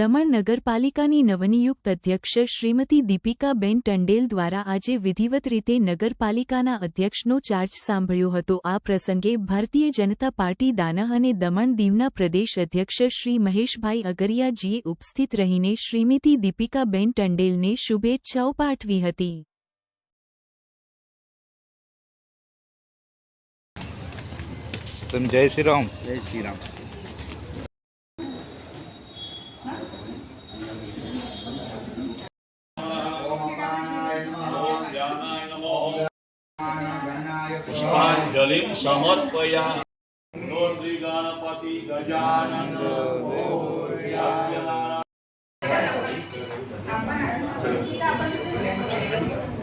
દમણ નગરપાલિકાની નવનિયુક્ત અધ્યક્ષ શ્રીમતી દીપિકાબેન ટંડેલ દ્વારા આજે વિધિવત રીતે નગરપાલિકાના અધ્યક્ષનો ચાર્જ સાંભળ્યો હતો. આ પ્રસંગે ભારતીય જનતા પાર્ટી દાનહ અને દમણ દીવના પ્રદેશ અધ્યક્ષ શ્રી મહેશભાઈ અગરિયાજીએ ઉપસ્થિત રહીને શ્રીમતી દીપિકાબેન ટંડેલને શુભેચ્છાઓ પાઠવી હતી. જય શ્રી રામ. જય Shri Ram. Puspanjalim samot paya Nusri Ganapati Gajananda. Bhoriya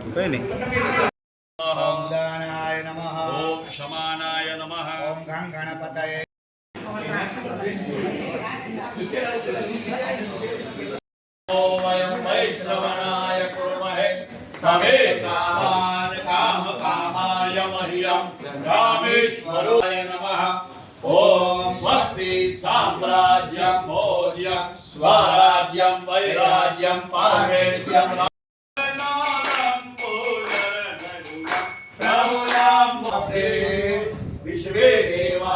Apa ini? Om Danaya Namaha. Om Samanaya Namaha. Om Gang Ganapataya మహ్యం రామేశ్వరో నమః. ఓం స్వస్తి సామ్రాజ్యం మౌర్యం స్వరాజ్యం వైరాజ్యం పారేష్యం విశ్వే దేవా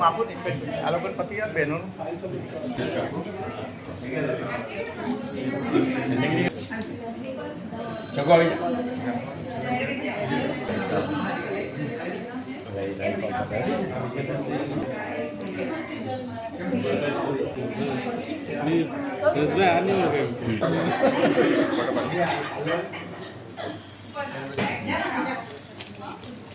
આપું ને આ લોકો પતિ યાર બહેનોનું ચકો આવી દેશભાઈ આ નહીં ઓળખાય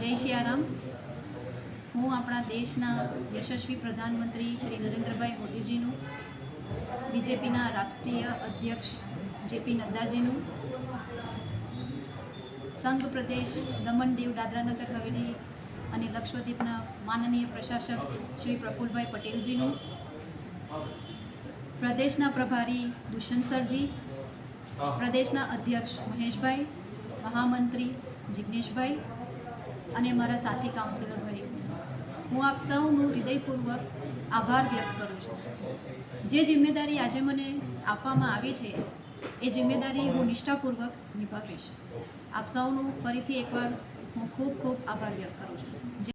જય શિયારામ. હું આપણા દેશના યશસ્વી પ્રધાનમંત્રી શ્રી નરેન્દ્રભાઈ મોદીજીનું, બીજેપીના રાષ્ટ્રીય અધ્યક્ષ જેપી નડ્ડાજીનું, સંઘ પ્રદેશ દમણ દીવ દાદરાનગર હવેલી અને લક્ષદ્વીપના માનનીય પ્રશાસક શ્રી પ્રફુલભાઈ પટેલજીનું, પ્રદેશના પ્રભારી દુષ્યંત સરજી, પ્રદેશના અધ્યક્ષ મહેશભાઈ મહામંત્રી જિજ્ઞેશભાઈ અને મારા સાથી કાઉન્સિલરભાઈ હું આપ સૌનું હૃદયપૂર્વક આભાર વ્યક્ત કરું છું. જે જિમ્મેદારી આજે મને આપવામાં આવી છે, એ જિમ્મેદારી હું નિષ્ઠાપૂર્વક નિભાવીશ. આપ સૌનું ફરીથી એકવાર હું ખૂબ ખૂબ આભાર વ્યક્ત કરું છું.